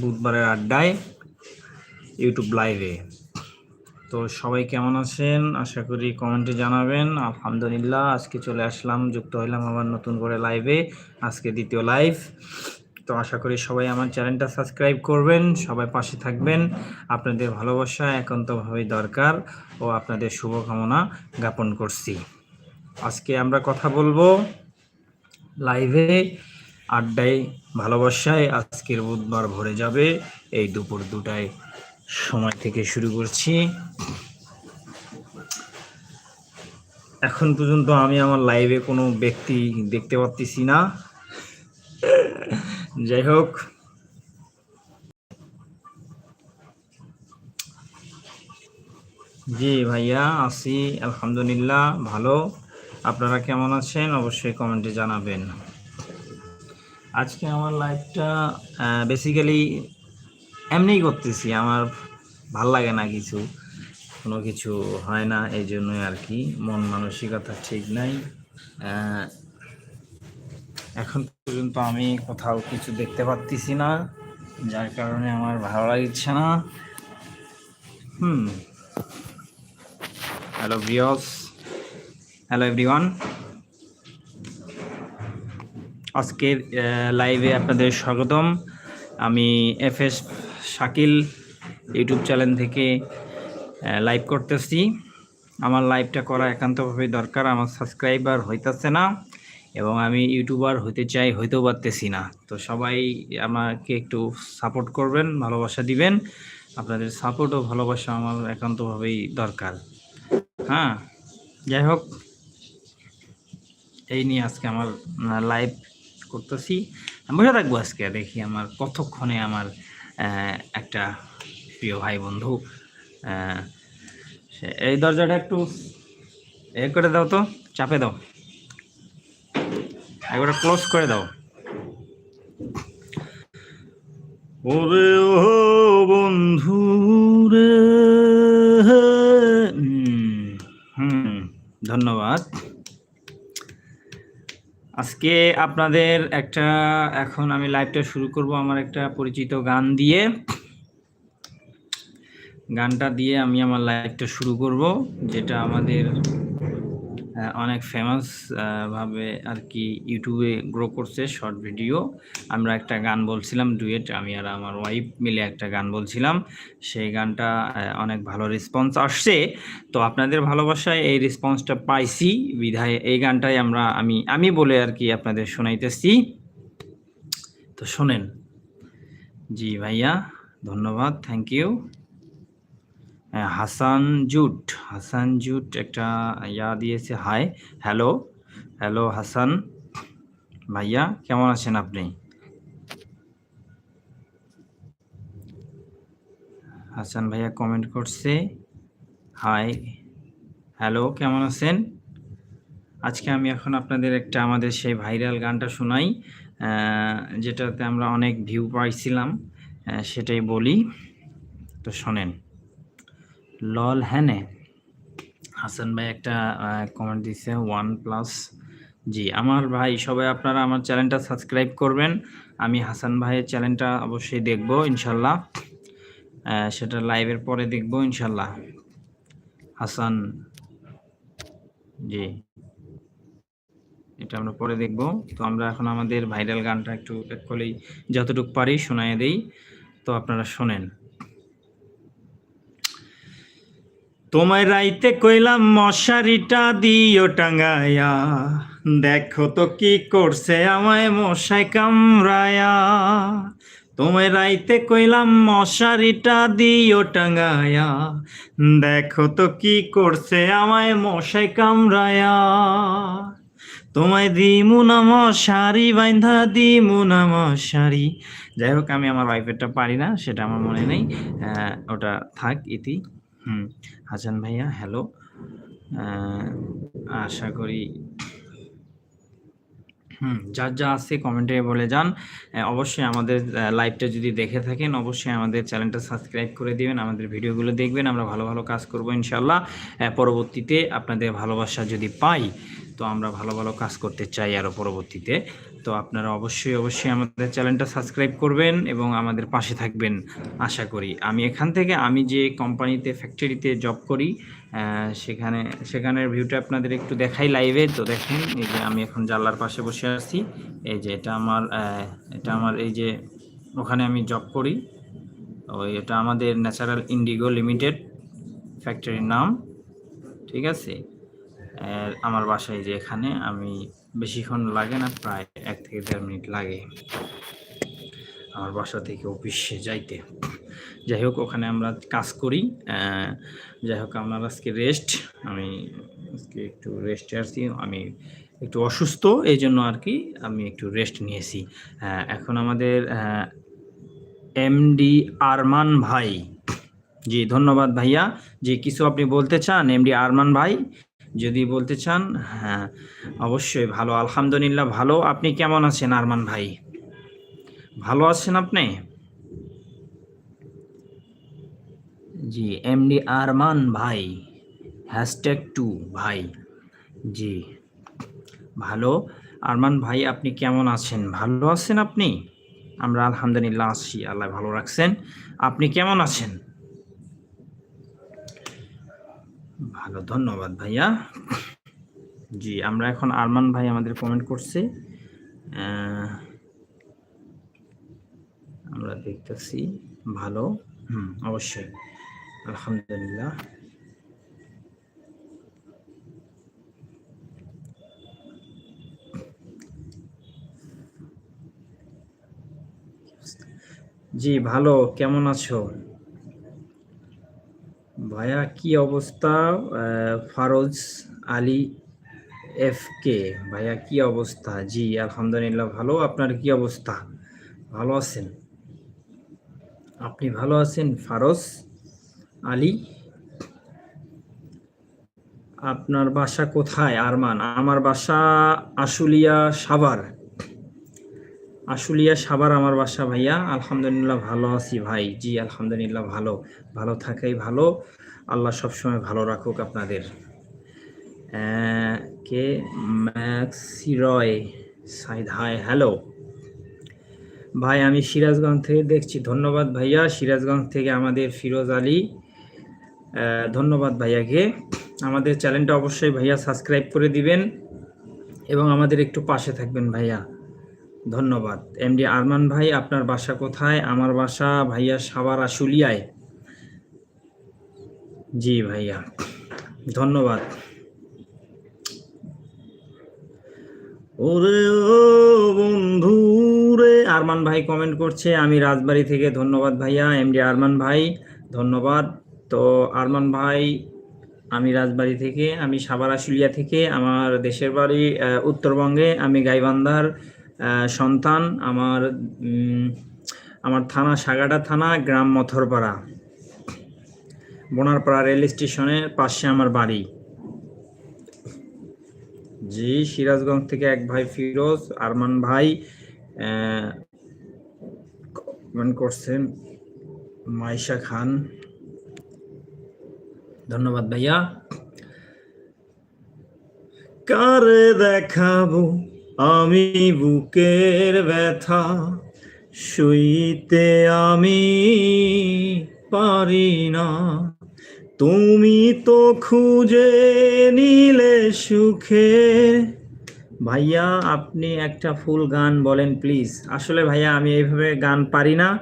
বুধবারের আড্ডায় ইউটিউব লাইভে তো সবাই কেমন আছেন? আশা করি কমেন্টে জানাবেন। আলহামদুলিল্লাহ, আজকে চলে আসলাম, যুক্ত হইলাম আবার নতুন করে লাইভে আজকে দ্বিতীয় লাইভ তো আশা করি সবাই আমার চ্যানেলটা সাবস্ক্রাইব করবেন, সবাই পাশে থাকবেন। আপনাদের ভালোবাসা একান্তভাবেই দরকার ও আপনাদের শুভকামনা জ্ঞাপন করছি। আজকে আমরা কথা বলব লাইভে আড্ডায় ভালোবাসায় আজকের বুধবার ভরে যাবে। এই দুপুর দুটায় সময় থেকে শুরু করছি। এখন পর্যন্ত আমি আমার লাইভে কোনো ব্যক্তি দেখতে পাচ্ছি না। যাই হোক। জি ভাইয়া, আছি। আলহামদুলিল্লাহ, ভালো। আপনারা কেমন আছেন? অবশ্যই কমেন্টে জানাবেন। আজকে আমার লাইফটা বেসিক্যালি এমনিই করতেছি। আমার ভালো লাগে না কিছু। কোনো কিছু হয় না, এই জন্যই আর কি। মন মানসিকতা ঠিক নাই। এখন পর্যন্ত আমি কোথাও কিছু দেখতে পাচ্ছি না, যার কারণে আমার ভালো লাগছে না। হুম। হ্যালো ভিওস হ্যালো এভরিওয়ান আজকের লাইভে আপনাদের স্বাগতম। আমি F S Shakil, YouTube channel থেকে লাইভ করতেছি। আমার লাইভটা করা একান্তভাবে দরকার, আমার সাবস্ক্রাইবার হইতেছে না এবং আমি ইউটিউবার হইতে চাই, হইতেও পারতেছি না। তো সবাই আমাকে একটু সাপোর্ট করবেন, ভালোবাসা দিবেন। আপনাদের সাপোর্ট ও ভালোবাসা আমার একান্তভাবেই দরকার। হ্যাঁ যাই হোক, এই নিয়ে আজকে আমার লাইভ করতেছি। বসে থাকব আজকে দেখি আমার কতক্ষণে আমার একটা প্রিয় ভাই বন্ধু এই দরজাটা একটু এ করে দাও তো চাপে দাও। একবার ক্লোজ করে দাও। ওরে ও বন্ধু রে। হুম ধন্যবাদ। আজকে আপনাদের একটা, এখন আমি লাইভটা শুরু করব আমার একটা পরিচিত গান দিয়ে। গানটা দিয়ে আমি আমার লাইভটা শুরু করব, যেটা আমাদের অনেক ফেমাস ভাবে আর কি ইউটিউবে গ্রো করছে শর্ট ভিডিও আমরা একটা গান বলছিলাম ডুয়েট আমি আর আমার ওয়াইফ মিলে একটা গান বলছিলাম। সেই গানটা অনেক ভালো রেসপন্স আসছে। তো আপনাদের ভালোবাসায় এই রেসপন্সটা পাইছি। বিধায় এই গানটাই আমরা, আমি আমি বলে আর কি আপনাদের শোনাইতেছি। তো শোনেন। জি ভাইয়া, ধন্যবাদ thank you Hasan Jute Hasan Jute একটা ইয়া দিয়েছে হাই হ্যালো হ্যালো হাসান। ভাইয়া, কেমন আছেন আপনি? হাসান ভাইয়া কমেন্ট করছে হাই হ্যালো কেমন আছেন? আজকে আমি এখন আপনাদের একটা আমাদের সেই ভাইরাল গানটা শোনাই যেটাতে আমরা অনেক ভিউ পাইছিলাম সেটাই বলি, তো শোনেন। লল হ্যানে? হাসান ভাই একটা কমেন্ট দিছে ওয়ান প্লাস জি আমার ভাই, সবাই আপনারা আমার চ্যানেলটা সাবস্ক্রাইব করবেন। আমি হাসান ভাইয়ের চ্যানেলটা অবশ্যই দেখব, ইনশাল্লাহ। সেটা লাইভের পরে দেখব, ইনশাল্লাহ। হাসান, জি। এটা আমরা পরে দেখব। তো আমরা এখন আমাদের ভাইরাল গানটা একটু এক কলেই যতটুকু পারি শোনায় দেই। তো আপনারা শোনেন। তোমায় রাইতে কইলাম, মশারিটা দিও টাঙ্গায়া দেখো তো কি করছে আমায় মশাই কামড়ায়া। তোমায় রাইতে কইলাম, মশারিটা দিও টাঙ্গায়া দেখো তো কি করছে আমায় মশাই কামড়ায়া। তোমায় দিমু না মশারি বাইন্ধা দিমু না মশারি। যাই হোক, আমি আমার ওয়াইফেরটা পারি না, সেটা আমার মনে নেই। ওটা থাক, ইতি। হুম। হাসান ভাইয়া হ্যালো আশা করি, হুম, যার যা আছে কমেন্টে বলে যান। অবশ্যই আমাদের লাইভটা যদি দেখে থাকেন, অবশ্যই আমাদের চ্যানেলটা সাবস্ক্রাইব করে দিবেন, আমাদের ভিডিওগুলো দেখবেন, আমরা ভালো ভালো কাজ করব ইনশাল্লাহ পরবর্তীতে আপনাদের ভালোবাসা যদি পাই তো আমরা ভালো ভালো কাজ করতে চাই আরও পরবর্তীতে। তো আপনারা অবশ্যই অবশ্যই আমাদের চ্যানেলটা সাবস্ক্রাইব করবেন এবং আমাদের পাশে থাকবেন, আশা করি। আমি এখান থেকে আমি যে কোম্পানিতে, ফ্যাক্টরিতে জব করি সেখানে, সেখানের ভিউটা আপনাদের একটু দেখাই লাইভে তো দেখেন, এই যে আমি এখন জানলার পাশে বসে আছি। এই যে এটা আমার এটা আমার, এই যে ওখানে আমি জব করি। ওই এটা আমাদের ন্যাচারাল ইন্ডিগো লিমিটেড ফ্যাক্টরির নাম। ঠিক আছে? আমার বাসায় যে এখানে আমি বেশিক্ষণ লাগে না, প্রায় এক থেকে দেড় মিনিট লাগে আমার বাসা থেকে অফিসে যাইতে। যাই হোক, ওখানে আমরা কাজ করি। যাই হোক, আমার আজকে রেস্ট আমি আজকে একটু রেস্টে আসছি আমি একটু অসুস্থ এই জন্য আর কি আমি একটু রেস্ট নিয়েছি। এখন আমাদের এমডি আরমান ভাই। জি, ধন্যবাদ ভাইয়া। যে কিছু আপনি বলতে চান এমডি আরমান ভাই? যদি বলতে চান হ্যাঁ অবশ্যই ভালো। আলহামদুলিল্লাহ, ভালো। আপনি কেমন আছেন আরমান ভাই? ভালো আছেন আপনি? জি, এমডি আরমান ভাই, হ্যাশট্যাগ টু ভাই। জি, ভালো। আরমান ভাই, আপনি কেমন আছেন? ভালো আছেন আপনি? আমরা আলহামদুলিল্লাহ আছি। আল্লাহ ভালো রাখছেন। আপনি কেমন আছেন? ভালো, ধন্যবাদ ভাইয়া। জি, আমরা এখন আরমান ভাই আমাদের কমেন্ট করছে। আমরা দেখতেছি, ভালো, হুম, অবশ্যই, আলহামদুলিল্লাহ। জি, ভালো, কেমন আছো? ভাইয়া, কি অবস্থা? Faroz Ali F K. ভাইয়া, কি অবস্থা? জি, আলহামদুলিল্লাহ ভালো। আপনার কি অবস্থা? ভালো আছেন? আপনি ভালো আছেন, ফারোজ আলী? আপনার বাসা কোথায়? আরমান? আমার বাসা আশুলিয়া সাভার। আশুলিয়া সাবার আমার বাসা ভাইয়া। আলহামদুলিল্লাহ ভালো আছি ভাই। জি, আলহামদুলিল্লাহ ভালো। ভালো থাকাই ভালো। আল্লাহ সবসময় ভালো রাখুক আপনাদের। কে ম্যাক্সিরয় সাইদ, হাই, হ্যালো। ভাই, আমি সিরাজগঞ্জ থেকে দেখছি। ধন্যবাদ ভাইয়া। সিরাজগঞ্জ থেকে আমাদের ফিরোজ আলী। ধন্যবাদ ভাইয়াকে। আমাদের চ্যানেলটা অবশ্যই ভাইয়া সাবস্ক্রাইব করে দিবেন এবং আমাদের একটু পাশে থাকবেন ভাইয়া। ধন্যবাদ। এমডি আরমান ভাই, আপনার বাসা কোথায়? আমার বাসা ভাইয়া সাভার আশুলিয়ায়। জি ভাইয়া, ধন্যবাদ। ওরে ও বন্ধু রে, আরমান ভাই কমেন্ট করছে, আমি রাজবাড়ি থেকে, ধন্যবাদ ভাইয়া। এমডি আরমান ভাই, ধন্যবাদ। তো আরমান ভাই, আমি রাজবাড়ি থেকে, আমি সাভার আশুলিয়া থেকে, আমার দেশের বাড়ি উত্তরবঙ্গে, আমি গাইবান্ধার সন্তান আমার আমার থানা সাগাটা থানা, গ্রাম মথরপাড়া। বোনারপাড়া রেল স্টেশনের পাশে আমার বাড়ি। জি, সিরাজগঞ্জ থেকে এক ভাই ফিরোজ, আরমান ভাই কমেন্ট করছেন, মাইশা খান। ধন্যবাদ ভাইয়া। কারে দেখাবো? আমি বুকের ব্যথা, সইতে আমি পারি না। তুমি তো খুঁজে নিলে সুখে। ভাইয়া, আপনি একটা ফুল গান বলেন প্লিজ। আসলে ভাইয়া, আমি এইভাবে গান পারি না।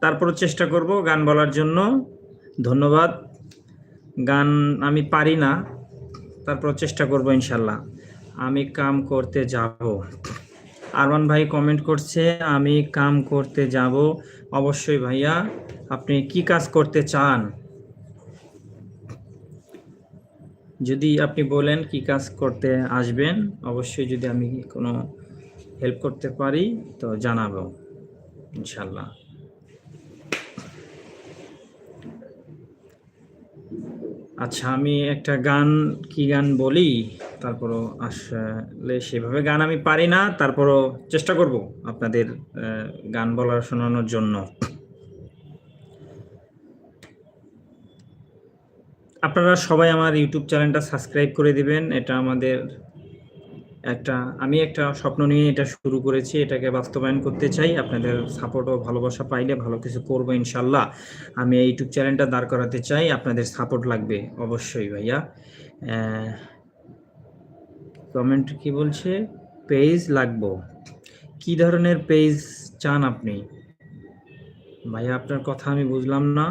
তারপর চেষ্টা করব গান বলার জন্য। ধন্যবাদ। গান আমি পারি না। তারপর চেষ্টা করব ইনশাল্লাহ। আমি কাম করতে যাব। আরমান ভাই কমেন্ট করছে, আমি কাম করতে যাব। অবশ্যই ভাইয়া, আপনি কি কাজ করতে চান? যদি আপনি বলেন কি কাজ করতে আসবেন, অবশ্যই যদি আমি কোনো হেল্প করতে পারি, তো জানাব ইনশাল্লাহ আচ্ছা আমি একটা গান, কি গান বলি? তারপরও আসলে সেভাবে গান আমি পারি না, তারপরও চেষ্টা করব আপনাদের গান বলার শোনানোর জন্য। আপনারা সবাই আমার ইউটিউব চ্যানেলটা সাবস্ক্রাইব করে দিবেন, এটা আমাদের একটা, আমি একটা স্বপ্ন নিয়ে এটা শুরু করেছি, এটাকে বাস্তবায়ন করতে চাই, আপনাদের সাপোর্ট ও ভালোবাসা পাইলে ভালো কিছু করব ইনশাল্লাহ আমি ইউটিউব চ্যানেলটা দাঁড় করাতে চাই, আপনাদের সাপোর্ট লাগবে অবশ্যই ভাইয়া। কমেন্ট কি বলছে? পেজ লাগবো। কি ধরনের পেজ চান আপনি? ভাইয়া, আপনার কথা আমি বুঝলাম না।